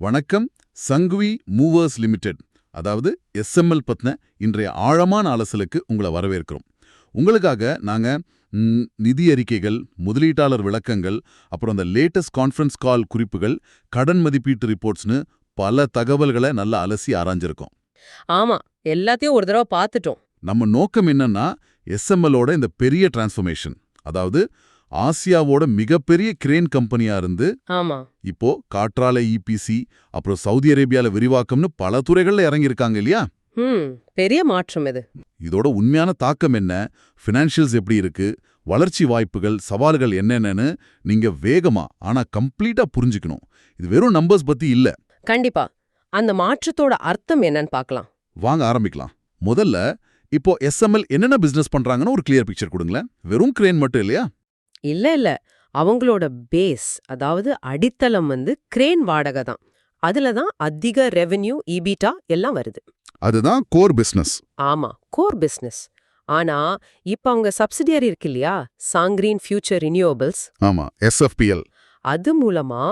வணக்கம் Sanghvi Movers Limited. அதாவது SML பத்தின இன்றைய ஆழமான அலசலுக்கு உங்களை வரவேற்கிறோம். உங்களுக்காக நாங்க ம், நிதி அறிக்கைகள் முதலீட்டாளர் விளக்கங்கள் அப்புறம் அந்த லேட்டஸ்ட் கான்ஃபரன்ஸ் கால் குறிப்புகள் கடன் மதிப்பீட்டு ரிப்போர்ட்ஸ்னு பல தகவல்களை நல்லா அலசி ஆராய்ஞ்சிருக்கோம். ஆமா எல்லாத்தையும் ஒரு தடவை பார்த்துட்டோம். நம்ம நோக்கம் என்னன்னா எஸ்எம்எல்லோட இந்த பெரிய டிரான்ஸ்ஃபர்மேஷன் அதாவது ஆசியாவோட மிகப்பெரிய கிரேன் கம்பெனியா இருந்து இப்போ காற்றாலை இபிசி அப்புறம் சவுதி அரேபியால விரிவாக்கம்னு பல துறைகள்ல இறங்கியிருக்காங்க இல்லையா? பெரிய மாற்றம் இது. இதோட உண்மையான தாக்கம் என்ன? ஃபினான்ஷியல்ஸ் எப்படி இருக்கு? வளர்ச்சி வாய்ப்புகள் சவால்கள் என்னென்னன்னு நீங்க வேகமா ஆனா கம்ப்ளீட்டா புரிஞ்சுக்கணும். இது வெறும் நம்பர்ஸ் பத்தி இல்ல. கண்டிப்பா. அந்த மாற்றத்தோட அர்த்தம் என்னன்னு பார்க்கலாம். வாங்க ஆரம்பிக்கலாம். முதல்ல இப்போ எஸ்எம்எல் என்னென்ன பிசினஸ் பண்றாங்கன்னு ஒரு கிளியர் பிக்சர் கொடுங்களேன். வெறும் கிரேன் மட்டும் இல்லையா? இல்ல இல்ல. அவங்களோட பேஸ் அதாவது அடித்தளம் வந்து கிரேன் வாடகை தான். அதுல தான் அதிக ரெவென்யூ இபிட்டா எல்லாம் வருது. அதுதான் கோர் பிசினஸ் ஆமா கோர் பிசினஸ் ஆனா இப்ப அவங்க சப்சிடியரி இருக்கு இல்லையா? சாங்கிரீன் ஃபியூச்சர் ரினியூவபிள்ஸ் ஆமா எஸ்எஃபிஎல் அது மூலமா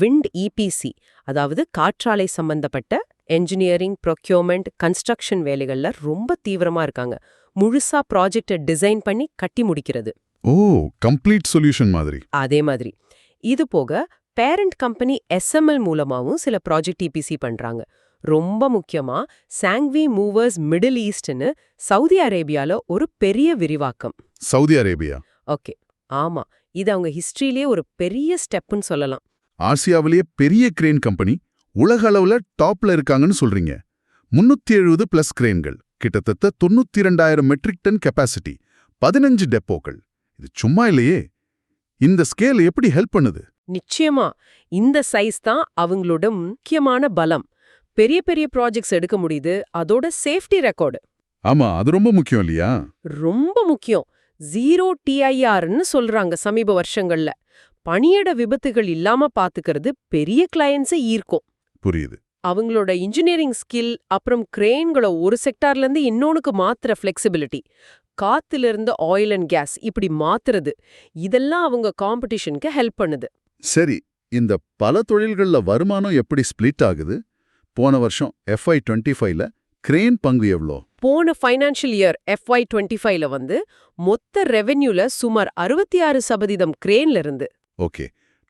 விண்ட் இபிசி அதாவது காற்றாலை சம்பந்தப்பட்ட என்ஜினியரிங் ப்ரொக்யூர்மெண்ட் கன்ஸ்ட்ரக்ஷன் வேலைகள்ல ரொம்ப தீவிரமா இருக்காங்க. முழுசா ப்ராஜெக்டை டிசைன் பண்ணி கட்டி முடிக்கிறது. ஓ கம்ப்ளீட் சொல்யூஷன் மாதிரி. அதே மாதிரி. இது போக பேரண்ட் கம்பெனி எஸ்எம்எல் மூலமாவும் சில ப்ராஜெக்ட் இபிசி பண்றாங்க. ரொம்ப முக்கியமா சாங்வி மூவர்ஸ் மிடில் ஈஸ்ட்னு சவுதி அரேபியால ஒரு பெரிய விரிவாக்கம். Saudi Arabia? ஓகே. ஆமா. இது அவங்க ஹிஸ்டரியிலேயே ஒரு பெரிய ஸ்டெப்னு சொல்லலாம். ஆசியாவிலேயே பெரிய கிரேன் கம்பெனி உலக அளவுல டாப்ல இருக்காங்கன்னு சொல்றீங்க. முன்னூத்தி எழுபது பிளஸ் கிரேன்கள் கிட்டத்தட்ட தொண்ணூத்தி இரண்டாயிரம் மெட்ரிக் டன் கெப்பாசிட்டி பதினஞ்சு டெப்போக்கள் இது சும்மா இல்லையே. இந்த ஸ்கேல் எப்படி ஹெல்ப் பண்ணுது? நிச்சயமா. இந்த சைஸ் தான் அவங்களோட முக்கியமான பலம். பெரிய பெரிய ப்ராஜெக்ட்ஸ் எடுக்க முடியுது. அதோட சேஃப்டி ரெக்கார்டு ஆமா அது ரொம்ப முக்கியம் இல்லையா? ரொம்ப முக்கியம். ஜீரோ டிஐஆர்னு சொல்றாங்க சமீப வருஷங்கள்ல. பணியிட விபத்துகள் இல்லாம பாத்துக்கிறது பெரிய கிளையன்ஸை ஈர்க்கும். புரியுது. அவங்களோட இன்ஜினியரிங் ஸ்கில் அப்புறம் கிரேன்களை ஒரு செக்டார்ல இருந்து இன்னொன்னுக்கு மாத்துற ஃப்ளெக்சிபிலிட்டி காத்துல இருந்து ஆயில் அண்ட் கேஸ் இப்படி மாத்துறது இதெல்லாம் அவங்க காம்படிஷனுக்கு ஹெல்ப் பண்ணுது. சரி இந்த பல தொழில்கள்ல வருமானம் எப்படி ஸ்ப்ளிட் ஆகுது? போன வருஷம் எஃப்ஐ டுவெண்ட்டி ஃபைவ்ல கிரேன் பங்கு எவ்வளோ போன ஃபைனான்ஷியல் இயர் எஃப்ஒய் டுவெண்ட்டி ஃபைவ்ல வந்து மொத்த ரெவென்யூல சுமார் அறுபத்தி ஆறு சதவீதம் கிரேன்ல இருந்து. ஓகே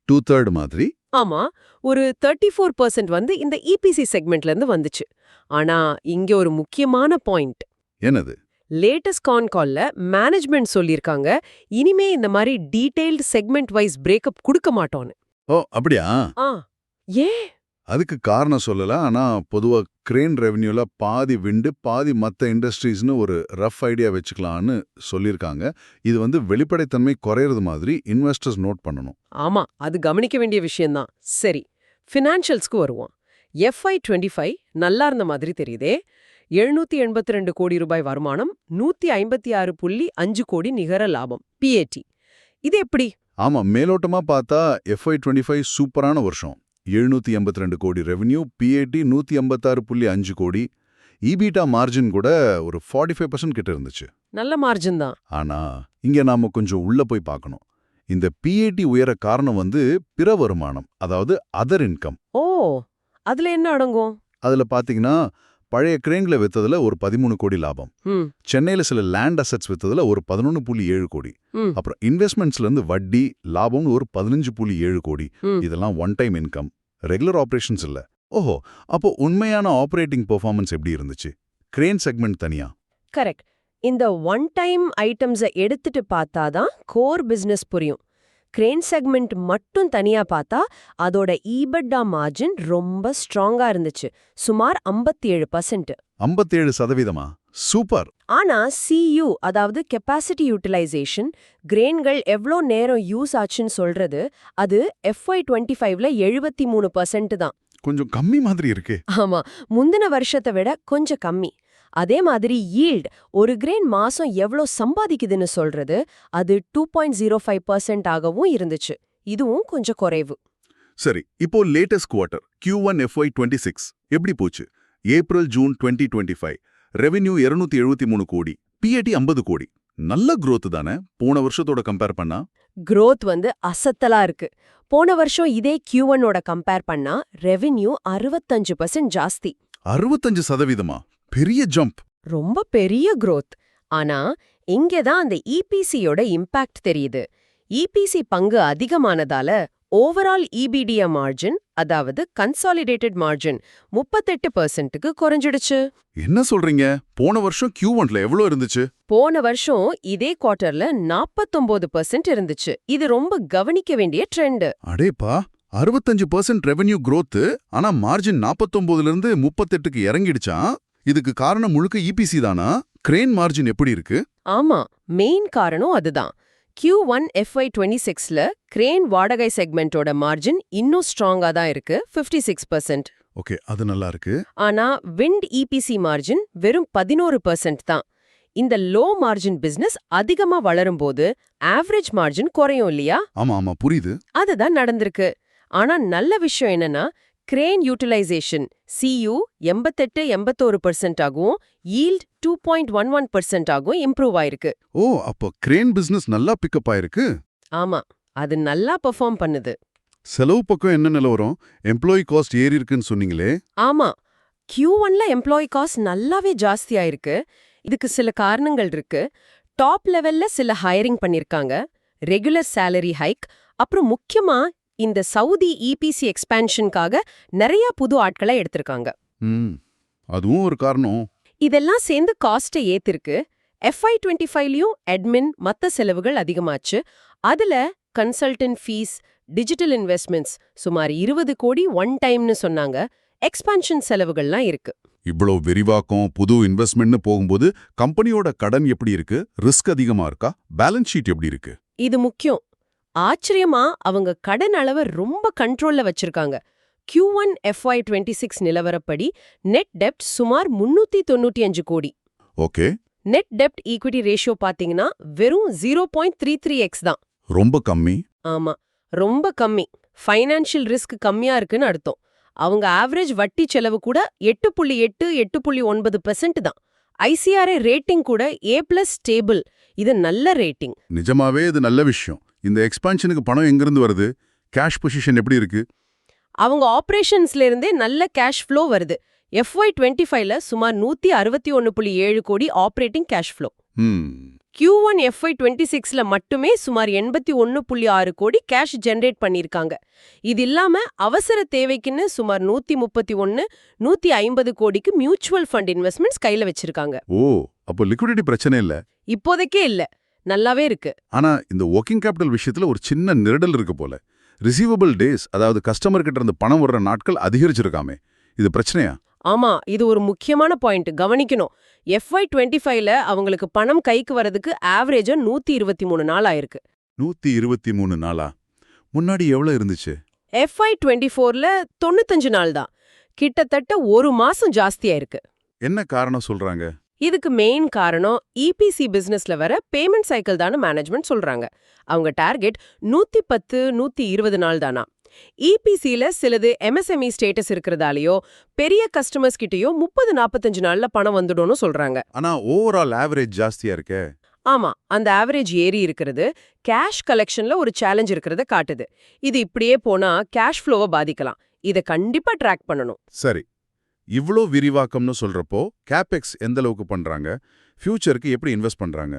டூ தேர்ட் மாதிரி. ஆமா ஒரு தேர்ட்டி ஃபோர் பர்சன்ட் வந்து இந்த இபிசி செக்மெண்ட்ல இருந்து வந்துச்சு. ஆனா இங்க ஒரு முக்கியமான பாயிண்ட் என்னது? லேட்டஸ்ட் கான் கால்ல மேனேஜ்மெண்ட் சொல்லியிருக்காங்க இனிமே இந்த மாதிரி டீடைல்டு செக்மெண்ட் வைஸ் பிரேக்கப் கொடுக்க மாட்டோம்னு. ஓ அப்படியா? ஆ. ஏன்? அதுக்கு காரணம் சொல்லல ஆனா பொதுவா கிரேன் ரெவென்யூல பாதி விண்டு பாதி மத்த இண்டஸ்ட்ரீஸ்னு ஒரு ரஃப் ஐடியா வச்சுக்கலாம்னு சொல்லியிருக்காங்க. இது வந்து வெளிப்படைத்தன்மை குறையிறது மாதிரி இன்வெஸ்டர்ஸ் நோட் பண்ணணும். ஆமா அது கவனிக்க வேண்டிய விஷயம்தான். சரி ஃபினான்ஷியல்ஸ்க்கு வருவோம். எஃப்ஐ டுவெண்ட்டி ஃபைவ் நல்லா இருந்த மாதிரி தெரியுதே. எழுநூத்தி எண்பத்தி ரெண்டு கோடி ரூபாய் வருமானம் நூத்தி ஐம்பத்தி ஆறு புள்ளி அஞ்சு கோடி நிகர லாபம் பிஏடி இது எப்படி? ஆமா மேலோட்டமா பார்த்தா எஃப்ஐ டுவெண்ட்டி ஃபைவ் சூப்பரான வருஷம். எழுநூத்தி எண்பத்தி ரெண்டு கோடி ரெவென்யூ பிஏடி நூத்தி எண்பத்தாறு புள்ளி அஞ்சு கோடி. இபிடா மார்ஜின் கூட ஒரு ஃபார்ட்டி ஃபைவ் பர்சன்ட் கிட்ட இருந்துச்சு. நல்ல மார்ஜின் தான். ஆனா இங்க நாம கொஞ்சம் உள்ள போய் பார்க்கணும். இந்த பிஏடி உயர காரணம் வந்து பிற வருமானம் அதாவது அதர் இன்கம் ஓ அதுல என்ன அடங்கும்? அதுல பாத்தீங்கன்னா பழைய கிரேன்களை வித்ததுல ஒரு பதிமூணு கோடி லாபம். சென்னையில சில லேண்ட் அசெட்ஸ் வித்ததுல ஒரு பதினொன்னு புள்ளி ஏழு கோடி. அப்புறம் இன்வெஸ்ட்மெண்ட்ஸ்ல இருந்து வட்டி லாபம்னு ஒரு பதினஞ்சு புள்ளி ஏழு கோடி. இதெல்லாம் one time income regular operations இல்ல. ஓஹோ அப்போ உண்மையான ஆபரேட்டிங் பெர்ஃபார்மன்ஸ் எப்படி இருந்துச்சு? கிரேன் செக்மெண்ட் தனியா? கரெக்ட் இந்த ஒன் டைம் ஐட்டம்ஸை எடுத்துட்டு பார்த்தாதான் கோர் பிசினஸ் புரியும். கிரேன் செக்மெண்ட் மட்டும் தனியா பார்த்தா அதோட ஈபட்டா மார்ஜின் ரொம்ப ஸ்ட்ராங்கா இருந்துச்சு. சுமார் 57% ஏழு பர்சன்ட். ஐம்பத்தேழு சதவீதமா? சூப்பர். ஆனா சியு அதாவது கெப்பாசிட்டி யூட்டிலைசேஷன் கிரெயின்கள் எவ்வளோ நேரம் யூஸ் ஆச்சுன்னு சொல்றது அது எஃப்ஒய் டுவெண்ட்டி ஃபைவ்ல எழுபத்தி மூணு பர்சன்ட் தான். கொஞ்சம் கம்மி மாதிரி இருக்கே. ஆமா முந்தின வருஷத்தை விட கொஞ்சம் கம்மி. அதே மாதிரி ஈல்ட் ஒரு கிரெயின் மாசம் எவ்வளோ சம்பாதிக்குதுன்னு சொல்றது அது two point zero five percent ஆகவும் இருந்துச்சு. இதுவும் கொஞ்சம் குறைவு. சரி இப்போ latest quarter Q one FY twenty six எப்படி போச்சு? April June twenty twenty five revenue இருநூத்தி எழுபத்தி மூணு கோடி பிஏடி ஐம்பது கோடி. நல்ல growth தானே? போன வருஷத்தோட கம்பேர் பண்ணா? Growth வந்து அசத்தலா இருக்கு. போன வருஷம் இதே Q1 ஓட கம்பேர் பண்ணா ரெவென்யூ அறுபத்தஞ்சு பர்சன்ட் ஜாஸ்தி. அறுபத்தஞ்சு சதவீதமா? பெரிய ஜம்ப் ரொம்ப பெரிய growth. ஆனா இங்கே தான் அந்த இபிசியோட இம்பாக்ட் தெரியுது. இபிசி பங்கு அதிகமானதால ஓவரால் இபிடிஏ மார்ஜின் அதாவது கன்சாலிடேட்டட் மார்ஜின் முப்பத்தெட்டு பர்சன்ட்டுக்கு குறைஞ்சிடுச்சு. என்ன சொல்றீங்க? போன வருஷம் கியூ ஒன்ல எவ்வளவு இருந்துச்சு? போன வருஷம் இதே குவார்ட்டர்ல நாற்பத்தொன்பது பர்சன்ட் இருந்துச்சு. இது ரொம்ப கவனிக்க வேண்டிய ட்ரெண்ட் அடேப்பா அறுபத்தஞ்சு பர்சன்ட் ரெவென்யூ growth ஆனா மார்ஜின் நாற்பத்தொன்பதுல இருந்து முப்பத்தெட்டுக்கு இறங்கிடுச்சா? இதுக்கு காரணம் முழுக்க இபிசி தானா? கிரேன் மார்ஜின் எப்படி இருக்கு? ஆமா மெயின் காரணம் அதுதான். Q1 ஒன் எஃப்ஐ டுவெண்ட்டி சிக்ஸ்ல கிரேன் வாடகை செக்மெண்டோட மார்ஜின் இன்னும் ஸ்ட்ராங்கா தான் இருக்கு 56% சிக்ஸ் பர்சன்ட் ஓகே அது நல்லா இருக்கு. ஆனா விண்ட் இபிசி மார்ஜின் வெறும் பதினோரு பர்சன்ட் தான். இந்த லோ மார்ஜின் பிசினஸ் அதிகமா வளரும்போது ஆவரேஜ் மார்ஜின் குறையும் இல்லையா? ஆமா ஆமா புரியுது. அதுதான் நடந்திருக்கு. ஆனா நல்ல விஷயம் என்னன்னா கிரேன் யூட்டிலைசேஷன் சியு எண்பத்தெட்டு எண்பத்தோரு பர்சன்ட் ஆகவும் yield two point one one percent ஆகவும் இம்ப்ரூவ் ஆயிருக்கு. ஓ அப்போ கிரேன் பிசினஸ் நல்லா பிக்கப் ஆயிருக்கு? ஆமா அது நல்லா பெர்ஃபார்ம் பண்ணுது. செலவு பக்கம் என்ன நிலவரம் எம்ப்ளாயி காஸ்ட் ஏறி இருக்குன்னு சொன்னீங்களே. ஆமா Q1 ஒன்ல எம்ப்ளாயி காஸ்ட் நல்லாவே ஜாஸ்தியா இருக்கு இதுக்கு சில காரணங்கள் இருக்கு. டாப் லெவல்ல சில ஹையரிங் பண்ணிருக்காங்க. ரெகுலர் salary ஹைக் அப்புறம் முக்கியமா இந்த சவுதி இபிசி எக்ஸ்பான்ஷனுக்காக நிறைய புது ஆட்களை எடுத்திருக்காங்க. அதுவும் ஒரு காரணம். இதெல்லாம் சேர்ந்து காஸ்ட்டை ஏத்திருக்கு. எஃப்ஐ டுவெண்ட்டி ஃபைவ்லயும் அட்மின் மத்த செலவுகள் அதிகமாச்சு. அதுல கன்சல்டன்ட் ஃபீஸ் டிஜிட்டல் இன்வெஸ்ட்மெண்ட்ஸ் சுமார் இருபது கோடி ஒன் டைம்னு சொன்னாங்க. எக்ஸ்பான்ஷன் செலவுகள்லாம் இருக்கு. இவ்வளோ விரிவாக்கம் புது இன்வெஸ்ட்மெண்ட்னு போகும்போது கம்பெனியோட கடன் எப்படி இருக்கு? ரிஸ்க் அதிகமா இருக்கா? பேலன்ஸ் ஷீட் எப்படி இருக்கு? இது முக்கியம். ஆச்சரியமா அவங்க கடன் அளவை ரொம்ப கண்ட்ரோல்ல வச்சிருக்காங்க. Q1 one FY twenty six நிலவரப்படி நெட் டெப்ட் சுமார் முன்னூத்தி தொண்ணூத்தி அஞ்சு கோடி. ஓகே. நெட் டெப்ட் ஈக்விட்டி ரேஷியோ பாத்தீங்கன்னா வெறும் zero point three three X தான். ரொம்ப கம்மி. ஆமா ரொம்ப கம்மி. ஃபைனான்ஷியல் ரிஸ்க் கம்மியா இருக்குன்னு அர்த்தம். அவங்க ஆவரேஜ் வட்டி செலவு கூட எட்டு புள்ளி எட்டு எட்டு புள்ளி ஒன்பது பெர்சென்ட் தான். ஐசிஆர்ஐ ரேட்டிங் கூட ஏ பிளஸ் ஸ்டேபிள் இது நல்ல ரேட்டிங் நிஜமாவே இது நல்ல விஷயம். இந்த எக்ஸ்பான்ஷனுக்கு பணம் எங்கிருந்து வருது? கேஷ் பொசிஷன் எப்படி இருக்கு? அவங்க ஆபரேஷன்ஸ்ல இருந்தே நல்ல கேஷ் ஃப்ளோ வருது. எஃப்ஒய் டுவெண்ட்டி ஃபைவ்ல சுமார் நூத்தி அறுபத்தி ஒன்னு புள்ளி ஏழு கோடி operating cash flow Q1 one FY twenty சிக்ஸ்ல மட்டுமே சுமார் எண்பத்தி ஒன்னு புள்ளி ஆறு கோடி கேஷ் ஜெனரேட் பண்ணியிருக்காங்க. இது இல்லாம அவசர தேவைக்குன்னு சுமார் நூத்தி முப்பத்தி ஒன்னு நூத்தி ஐம்பது கோடிக்கு மியூச்சுவல் ஃபண்ட் இன்வெஸ்ட்மெண்ட்ஸ் கையில வச்சிருக்காங்க. ஓ அப்போ லிக்விடிட்டி பிரச்சனை இல்ல? இப்போதைக்கே இல்ல. நல்லாவே இருக்கு. ஆனா இந்த ஒர்க்கிங் கேபிட்டல் விஷயத்துல ஒரு சின்ன நெருடல் இருக்கு போல. ரிசீவபிள் டேஸ் அதாவது கஸ்டமர் கிட்ட இருந்து பணம் வர்ற நாட்கள் அதிகரிச்சிருக்காமே. இது பிரச்சனையா? ஆமா இது ஒரு முக்கியமான பாயிண்ட் கவனிக்கணும். எஃப்ஐ டுவெண்ட்டி ஃபைவ்ல அவங்களுக்கு பணம் கைக்கு வரதுக்கு ஆவரேஜா நூத்தி இருபத்தி மூணு நாள் ஆயிருக்கு. நூத்தி இருபத்தி மூணு நாளா? முன்னாடி எவ்வளவு இருந்துச்சு? எஃப்ஐ டுவெண்ட்டி ஃபோர்ல தொண்ணூத்தஞ்சு நாள் தான். கிட்டத்தட்ட ஒரு மாசம் ஜாஸ்தியா இருக்கு என்ன காரணம் சொல்றாங்க? இதுக்கு மெயின் காரணம் இபிசி பிசினஸ்ல வர பேமெண்ட் சைக்கிள் தானு மேனேஜ்மெண்ட் சொல்றாங்க. அவங்க டார்கெட் நூத்தி பத்து நூத்தி இருபது நாள் தானா இபிசில சிலது எம்எஸ்எம்இ ஸ்டேட்டஸ் இருக்கிறதாலயோ பெரிய கஸ்டமர்ஸ் கிட்டயோ முப்பது நாற்பத்தஞ்சு நாள்ல பணம் வந்துடும்னு சொல்றாங்க. ஆனா ஓவரால் ஆவரேஜ் ஜாஸ்தியா இருக்கே. ஆமா அந்த ஆவரேஜ் ஏறி இருக்கிறது கேஷ் கலெக்ஷன்ல ஒரு சேலஞ்ச் இருக்கிறத காட்டுது. இது இப்படியே போனா கேஷ் ஃப்ளோவை பாதிக்கலாம். இதை கண்டிப்பா ட்ராக் பண்ணணும். சரி இவ்ளோ விரிவாக்கம்னு சொல்றப்போ கேபெக்ஸ் எந்த அளவுக்கு பண்றாங்க? ஃபியூச்சருக்கு எப்படி இன்வெஸ்ட் பண்றாங்க?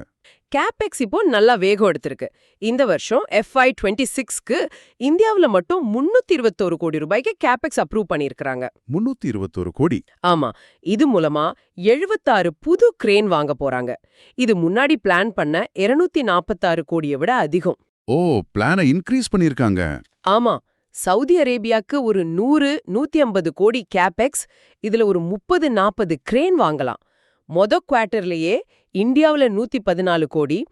கேபெக்ஸ் இப்போ நல்லா வேகம் எடுத்திருக்கு. இந்த வருஷம் எஃப்ஐ டுவெண்ட்டி சிக்ஸ்க்கு இந்தியாவுல மட்டும் முன்னூத்தி இருபத்தோரு கோடி ரூபாய்க்கு கேபெக்ஸ் அப்ரூவ் பண்ணியிருக்காங்க முன்னூத்தி இருபத்தோரு கோடி? ஆமா. இது மூலமா எழுபத்தாறு புது கிரேன் வாங்க போறாங்க. இது முன்னாடி பிளான் பண்ண இருநூத்தி நாற்பத்தாறு கோடியை விட அதிகம். ஓ பிளானை இன்க்ரீஸ் பண்ணிருக்காங்க ஆமா. சவுதி அரேபியாக்கு ஒரு நூறு நூத்தி ஐம்பது கோடி கேபெக்ஸ் இதுல ஒரு முப்பது நாற்பது கிரேன் வாங்கலாம். மொத குவார்ட்டர்லயே இந்தியாவுல நூத்தி பதினாலு கோடி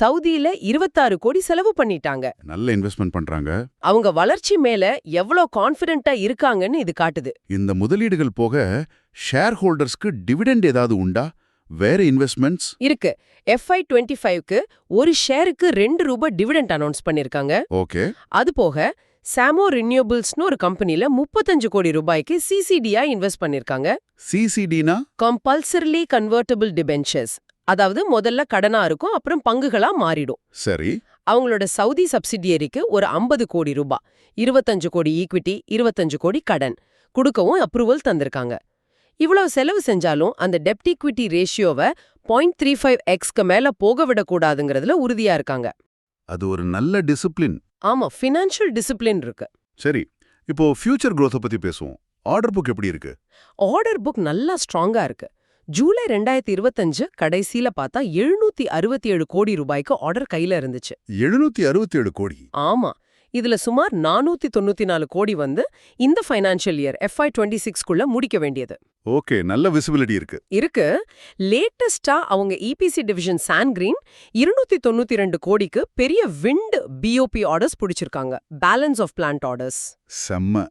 சவுதியில இருபத்தாறு கோடி செலவு பண்ணிட்டாங்க. நல்ல இன்வெஸ்ட்மெண்ட் பண்றாங்க. அவங்க வளர்ச்சி மேல எவ்வளோ கான்ஃபிடென்ட்டா இருக்காங்கன்னு இது காட்டுது. இந்த முதலீடுகள் போக ஷேர் ஹோல்டர்ஸ்க்கு டிவிடெண்ட் ஏதாவது உண்டா? வேற இன்வெஸ்ட்மெண்ட்ஸ் இருக்கு. எஃப்ஐ டுவெண்ட்டி ஃபைவ்க்கு ஒரு ஷேருக்கு ரெண்டு ரூபாய் டிவிடெண்ட் அனௌன்ஸ் பண்ணிருக்காங்க. ஓகே. அது போக சாமோ ரினியூபிள்ஸ்னு ஒரு கம்பெனில முப்பத்தஞ்சு கோடி ரூபாய்க்கு சிசிடியா இன்வெஸ்ட் பண்ணிருக்காங்க. சிசிடினா கம்பல்சரிலி கன்வெர்ட்டபிள் டிபென்ச்சர்ஸ் அதாவது முதல்ல கடனா இருக்கும் அப்புறம் பங்குகளா மாறிடும். சரி. அவங்களோட சவுதி சப்சிடியரிக்கு ஒரு 50 கோடி ரூபாய் இருபத்தஞ்சு கோடி ஈக்விட்டி இருபத்தஞ்சு கோடி கடன். கொடுக்கவும் அப்ரூவல் தந்திருக்காங்க. இவ்வளவு செலவு செஞ்சாலும் அந்த டெப்ட் ஈக்விட்டி ரேஷியோவை பாயிண்ட் த்ரீ ஃபைவ் எக்ஸ்க்கு மேல போக விடக்கூடாதுங்கிறதுல உறுதியா இருக்காங்க. அது ஒரு நல்ல டிசிப்ளின் ஆமா ஃபினான்ஷியல் டிசிப்ளின் இருக்கு. சரி இப்போ ஃபியூச்சர் growth பத்தி பேசுவோம். ஆர்டர் புக் எப்படி இருக்கு? ஆர்டர் புக் நல்லா ஸ்ட்ராங்கா இருக்கு. ஜூலை ரெண்டாயிரத்தி இருபத்தஞ்சு கடைசியில பார்த்தா எழுநூத்தி அறுபத்தி ஏழு கோடி ரூபாய்க்கு ஆர்டர் கையில இருந்துச்சு. எழுநூத்தி அறுபத்தி ஏழு கோடி? ஆமா இதுல சுமார் நானூத்தி தொண்ணூத்தி நாலு கோடி வந்து இந்த ஃபைனான்ஷியல் இயர் எஃப்ஐ டுவெண்ட்டி சிக்ஸ்க்குள்ள முடிக்க வேண்டியது. ஓகே நல்ல விசிபிலிட்டி இருக்கு. இருக்கு. லேட்டஸ்டா அவங்க இபிசி டிவிஷன் சான் கிரீன் இருநூத்தி தொண்ணூத்தி ரெண்டு கோடிக்கு பெரிய விண்ட் பிஓபி ஆர்டர்ஸ் பிடிச்சிருக்காங்க. பேலன்ஸ் ஆஃப் பிளான்ட் ஆர்டர்ஸ் செம்ம.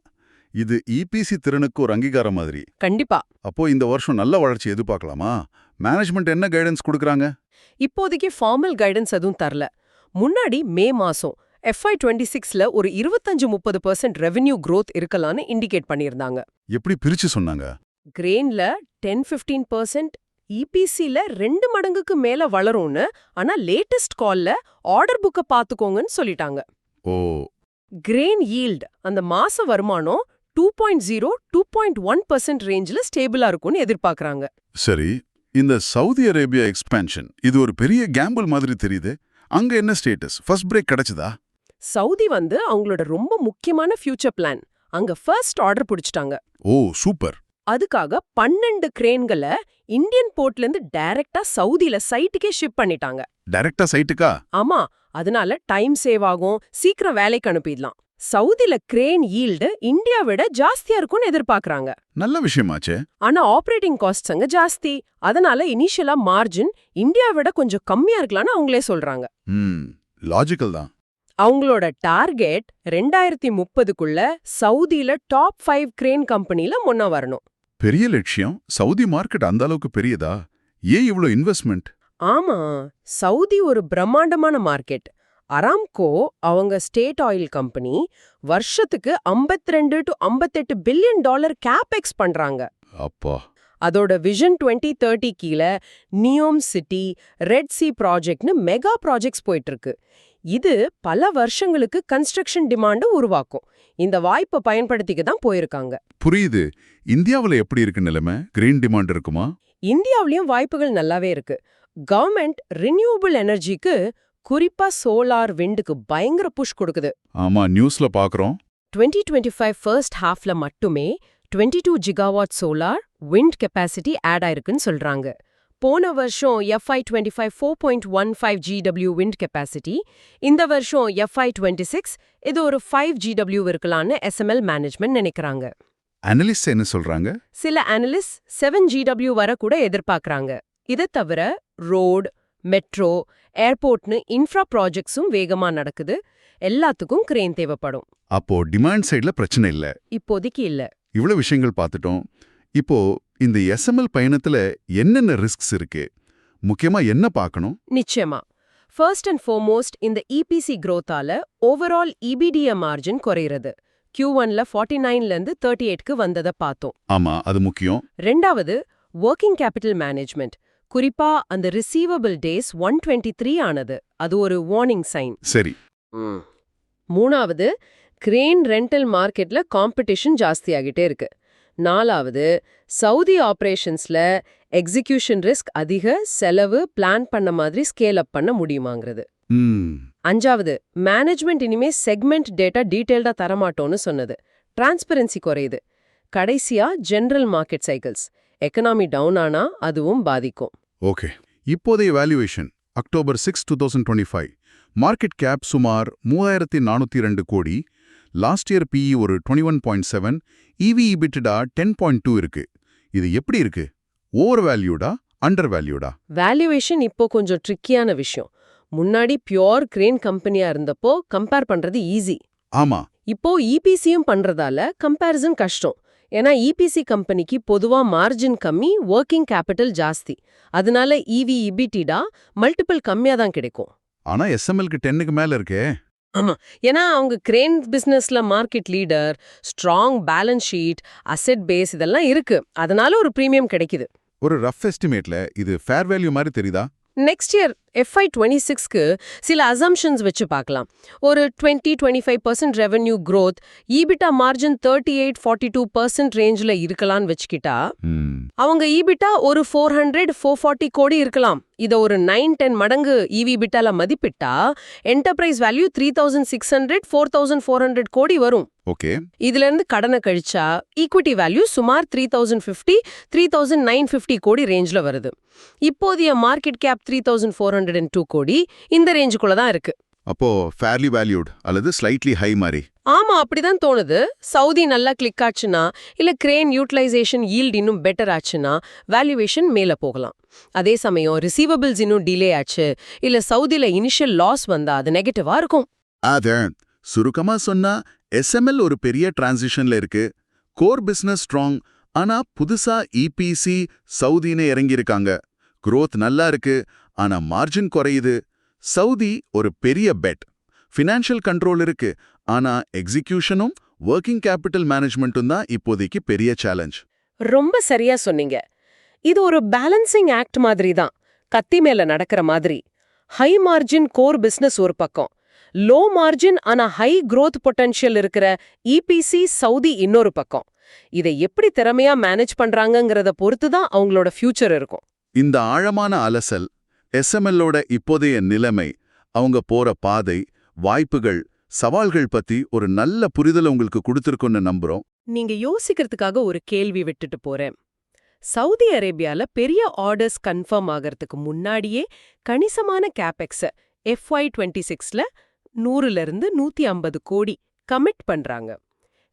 இது இபிசி திறனுக்கு ஒரு அங்கீகாரம் மாதிரி. கண்டிப்பா. அப்போ இந்த வருஷம் நல்ல வளர்ச்சி எதிர்பார்க்கலாமா? மேனேஜ்மெண்ட் என்ன கைடன்ஸ் கொடுக்கறாங்க? இப்போதைக்கு ஃபார்மல் கைடன்ஸ் எதுவும் தரல. முன்னாடி மே மாசம் எஃப்ஐ டுவெண்ட்டி சிக்ஸ்ல ஒரு இருபத்தஞ்சு முப்பது பர்சன்ட் ரெவென்யூ growth இருக்கலாம்னு இண்டிகேட் பண்ணியிருந்தாங்க. எப்படி பிரிச்சு சொன்னாங்க? கிரெயின்ல டென் ஃபிஃப்டீன் பர்சன்ட் இபிசில ரெண்டு மடங்குக்கு மேல வளரும்னு ஆனா லேட்டஸ்ட் கால்ல ஆர்டர் புக்க பாத்துக்கோங்கன்னு சொல்லிட்டாங்க. ஓ. கிரெயின் yield அந்த மாச வருமானம் two point zero two point one percent ரேஞ்சில் ஸ்டேபிளா இருக்கும்னு எதிர்பார்க்கறாங்க. சரி இந்த சவுதி அரேபியா எக்ஸ்பேன்ஷன் இது ஒரு பெரிய கேம்பிள் மாதிரி தெரியுது. அங்க என்ன ஸ்டேட்டஸ் ஃபர்ஸ்ட் பிரேக் கிடைச்சதா? சவுதி வந்து அவங்களோட ரொம்ப முக்கியமான ஃபியூச்சர் பிளான் அங்க ஃபர்ஸ்ட் ஆர்டர் பிடிச்சிட்டாங்க. ஓ சூப்பர் அதுக்காக பன்னெண்டு கிரேன்களை இந்தியன் போர்ட்ல இருந்து டைரக்டா சவுதியில சைட்டுக்கே ஷிப் பண்ணிட்டாங்க. டைரக்டா சைட்டுக்கா ஆமா அதனால டைம் சேவ் ஆகும். சீக்கிரம் வேலைக்கு அனுப்பிடலாம். சவுதில கிரேன் ஈல்டு இந்தியா விட ஜாஸ்தியா இருக்கும்னு எதிர்பார்க்கறாங்க. நல்ல விஷயமாச்சே. ஆனா ஆபரேட்டிங் காஸ்ட்ஸ் அங்க ஜாஸ்தி. அதனால இனிஷியலா மார்ஜின் இந்தியா விட கொஞ்சம் கம்மியா இருக்கலாம்னு அவங்களே சொல்றாங்க. லாஜிக்கல் தான். அவங்களோட டார்கெட் ரெண்டாயிரத்தி முப்பதுக்குள்ள சவுதியில டாப் ஃபைவ் கிரேன் கம்பெனில முன்ன வரணும். பெரிய லட்சியம். சவுதி மார்க்கெட் அந்த அளவுக்கு பெரியதா? ஏன் இவ்ளோ இன்வெஸ்ட்மெண்ட்? ஆமா. சவுதி ஒரு பிரம்மாண்டமான மார்க்கெட். அராம்கோ அவங்க ஸ்டேட் ஆயில் கம்பெனி வருஷத்துக்கு 52 ரெண்டு டு ஐம்பத்தெட்டு பில்லியன் டாலர் கேபெக்ஸ் பண்றாங்க. அப்பா. அதோட விஷன் டுவெண்ட்டி தேர்ட்டி கீழே நியோம் சிட்டி ரெட் சி ப்ராஜெக்ட்னு மெகா ப்ராஜெக்ட்ஸ் போயிட்டு இருக்கு. இது பல வருஷங்களுக்கு கன்ஸ்ட்ரக்ஷன் டிமாண்டை உருவாக்கும். இந்த வாய்ப்பை பயன்படுத்திக்க தான் போயிருக்காங்க. புரியுது. இந்தியாவுல எப்படி இருக்கு நிலைமை? கிரீன் டிமாண்ட் இருக்குமா? இந்தியாவிலயும் வாய்ப்புகள் நல்லாவே இருக்கு. கவர்மெண்ட் ரினியூவபிள் எனர்ஜிக்கு குறிப்பா சோலார் விண்டுக்கு பயங்கர புஷ் கொடுக்குது. ஆமா நியூஸ்ல பாக்குறோம். 2025 டுவெண்ட்டி ஃபைவ் ஃபர்ஸ்ட் ஹாஃப்ல மட்டுமே 22 two gigawatt solar wind capacity add ஆயிருக்குன்னு சொல்றாங்க. போன வருஷம் FY twenty five four point one five GW wind capacity இந்த வருஷம் எஃப்ஐ டுவெண்ட்டி சிக்ஸ் இது ஒரு ஃபைவ் ஜிடபிள்யூ இருக்கலாம்னு எஸ்எம்எல் மேனேஜ்மெண்ட் நினைக்கிறாங்க. அனலிஸ்ட் என்ன சொல்றாங்க? சில அனலிஸ்ட் செவன் ஜிடபிள்யூ வர கூட எதிர்பார்க்கறாங்க. இதை தவிர ரோடு மெட்ரோ ஏர்போர்ட்னு இன்ஃப்ரா ப்ராஜெக்ட்ஸும் வேகமா நடக்குது. எல்லாத்துக்கும் கிரேன் தேவைப்படும். அப்போ டிமாண்ட் சைடுல பிரச்சனை இல்ல. இப்போதைக்கு இல்ல. இவ்வளவு விஷயங்கள் பார்த்துட்டோம். இப்போ இந்த எஸ்எம்எல் பயணத்துல என்னென்ன ரிஸ்க்ஸ் இருக்கு? முக்கியமா என்ன பார்க்கணும்? நிச்சயமா. ஃபர்ஸ்ட் அண்ட் ஃபார்மோஸ்ட் இந்த இபிசி growth-ஆல ஓவரால் இபிடிஏ மார்ஜின் குறையிறது. Q1 ஒன்ல ஃபார்ட்டி நைன்லேருந்து தேர்ட்டி எயிட்க்கு வந்ததை பார்த்தோம். ஆமா அது முக்கியம். ரெண்டாவது ஒர்க்கிங் கேபிட்டல் மேனேஜ்மெண்ட் குறிப்பா அந்த receivable days one twenty three ஆனது. அது ஒரு வார்னிங் சைன் சரி. மூணாவது கிரேன் ரெண்டல் மார்க்கெட்ல காம்படிஷன் ஜாஸ்தியாகிட்டே இருக்கு. நாலாவது சவுதி ஆபரேஷன்ஸ்ல எக்ஸிகியூஷன் ரிஸ்க் அதிக செலவு பிளான் பண்ண மாதிரி ஸ்கேல் அப் பண்ண முடியுமாங்கிறது. அஞ்சாவது மேனேஜ்மெண்ட் இனிமே செக்மெண்ட் டேட்டா டீடைல்டா தரமாட்டோம்னு சொன்னது. டிரான்ஸ்பரன்சி குறையுது. கடைசியா general market cycles. Economy down ஆனா அதுவும் பாதிக்கும். ஓகே. இப்போதைய valuation October six two thousand twenty five. Market cap சுமார் மூவாயிரத்தி நானூற்றி ரெண்டு கோடி லாஸ்ட் இயர் பிஇ ஒரு twenty one point seven EV EBITDA ten point two இருக்கு. இது எப்படி இருக்கு? ஓவர் வேல்யூடா அண்டர் வேல்யூடா வேல்யூவேஷன் இப்போ கொஞ்சம் ட்ரிக்கியான விஷயம். முன்னாடி பியோர் கிரேன் கம்பெனியா இருந்தப்போ கம்பேர் பண்றது ஈஸி ஆமா. இப்போ இபிசியும் பண்றதால கம்பேரிசன் கஷ்டம். ஏன்னா இபிசி கம்பெனிக்கு பொதுவா மார்ஜின் கம்மி ஒர்க்கிங் கேபிட்டல் ஜாஸ்தி. அதனால இவி இபிடிடா மல்டிபிள் கம்மியா தான் கிடைக்கும். ஆனா எஸ்எம்எல்க்கு டென்னுக்கு மேல இருக்கே. ஏன்னா அவங்க கிரேன் பிசினஸ்ல market leader strong balance sheet asset base இதெல்லாம் இருக்கு. அதனால ஒரு ப்ரீமியம் கிடைக்குது. ஒரு ரஃப் எஸ்டிமேட்ல இது ஃபேர் வேல்யூ மாதிரி தெரியுதா? நெக்ஸ்ட் இயர் எஃப்ஐ டுவெண்ட்டி சிக்ஸ்க்கு சில அசம்ஷன்ஸ் வச்சு பார்க்கலாம். ஒரு twenty twenty five percent revenue growth EBITDA margin thirty eight forty two percent ரேஞ்சில் இருக்கலாம்னு வச்சுக்கிட்டா அவங்க ஈபிட்டா ஒரு ஃபோர் ஹண்ட்ரட் ஃபோர் ஃபார்ட்டி கோடி இருக்கலாம். இதை ஒரு நைன் டென் மடங்கு ஈவி பிட்டால மதிப்பிட்டா enterprise value three thousand six hundred four thousand four hundred crore வரும். ஓகே. இதுல இருந்து கடனை கழிச்சா ஈக்விட்டி வேல்யூ சுமார் three thousand fifty three thousand nine fifty crore ரேஞ்சில் வருது. இப்போதைய market cap three thousand four hundred and two crore இந்த ரேஞ்சுக்குள்ள தான் இருக்கு. அப்போ ஃபேர்லி வேல்யூட் அல்லது ஸ்லைட்லி ஹை மாதிரி. ஆமா அப்படிதான் தோணுது. சவுதி நல்லா கிளிக் ஆச்சுன்னா இல்ல கிரேன் யூட்டிலைசேஷன் ஈல்ட் இன்னும் பெட்டர் ஆச்சுன்னா வேல்யூவேஷன் மேல போகலாம். அதே சமயம் ரிசீவபிள்ஸ் இன்னும் டிலே ஆச்சு இல்ல சவுதில இனிஷியல் லாஸ் வந்தா அது நெகட்டிவா இருக்கும். அது சுருக்கமா சொன்னா எஸ்எம்எல் ஒரு பெரிய டிரான்சிஷன்ல இருக்கு. கோர் பிசினஸ் ஸ்ட்ராங் ஆனா புதுசா இபிசி சவுதின்னு இறங்கியிருக்காங்க. குரோத் நல்லா இருக்கு ஆனா மார்ஜின் குறையுது. சவுதி ஒரு பெரிய பெட் ஃபினான்ஷியல் கண்ட்ரோல் இருக்கு ஆனா எக்ஸிகியூஷனும் ஒர்க்கிங் கேபிட்டல் மேனேஜ்மெண்ட்டும் தான் இப்போதைக்கு பெரிய சேலஞ்ச் ரொம்ப சரியா சொன்னீங்க. இது ஒரு பேலன்சிங் ஆக்ட் மாதிரி தான். கத்தி மேல நடக்கிற மாதிரி. ஹை மார்ஜின் கோர் பிசினஸ் ஒரு பக்கம். லோ மார்ஜின் ஆனா ஹை growth பொட்டன்ஷியல் இருக்கிற இபிசி சவுதி இன்னொரு பக்கம். இதை எப்படி திறமையா மேனேஜ் பண்றாங்கங்கறத பொறுத்து தான் அவங்களோட ஃபியூச்சர் இருக்கும். இந்த ஆழமான அலசல் எஸ்எம்எல்லோட இப்போதைய நிலைமை அவங்க போற பாதை வாய்ப்புகள் சவால்கள் பத்தி ஒரு நல்ல புரிதல் உங்களுக்கு கொடுத்திருக்குன்னு நம்புறோம். நீங்க யோசிக்கிறதுக்காக ஒரு கேள்வி விட்டுட்டு போறேன். சவுதி அரேபியால பெரிய ஆர்டர்ஸ் கன்ஃபார்ம் ஆகிறதுக்கு முன்னாடியே கணிசமான கேபெக்ஸ எஃப்ஒய் டுவெண்ட்டி சிக்ஸ்ல நூறுல இருந்து நூத்தி ஐம்பது கோடி கமிட் பண்றாங்க.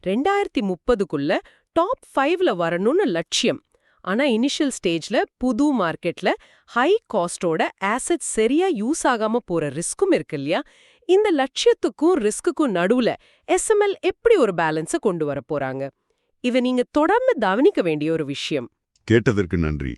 ரெண்டாயிரத்தி முப்பதுக்குள்ள டாப் ஃபைவ்ல வரணும்னு லட்சியம். ஆனா இனிஷியல் ஸ்டேஜ்ல புது மார்க்கெட்ல ஹை காஸ்டோட ஆசட் சரியா யூஸ் ஆகாம போற ரிஸ்க்கும் இருக்கு இல்லையா? இந்த லட்சியத்துக்கும் ரிஸ்க்குக்கும் நடுவுல எஸ்எம்எல் எப்படி ஒரு பேலன்ஸ கொண்டு வர போறாங்க? இவ நீங்க தொடர்ந்து கவனிக்க வேண்டிய ஒரு விஷயம். கேட்டதற்கு நன்றி.